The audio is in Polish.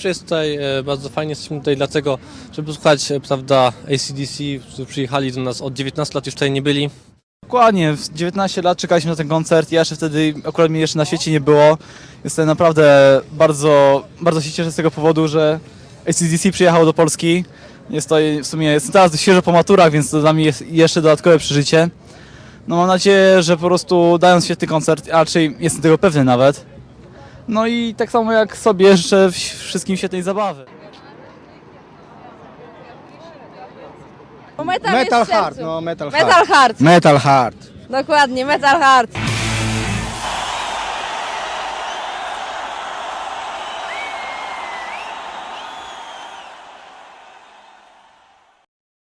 że jest tutaj e, bardzo fajnie. Jesteśmy tutaj dlatego, żeby słuchać, e, prawda, ACDC, którzy przyjechali do nas od 19 lat, już tutaj nie byli. Dokładnie, w 19 lat czekaliśmy na ten koncert, ja jeszcze wtedy, akurat mnie jeszcze na świecie nie było. Jestem naprawdę bardzo, bardzo się cieszę z tego powodu, że ACDC przyjechało do Polski. Jest to w sumie, jestem teraz świeżo po maturach, więc to dla mnie jest jeszcze dodatkowe przeżycie. No mam nadzieję, że po prostu dają świetny koncert, a raczej jestem tego pewny nawet. No i tak samo jak sobie życzę wszystkim świetnej zabawy. Bo metal, Metal jest w hard, sercu. no metal hard. Metal hard, Metal hard. dokładnie, metal hard.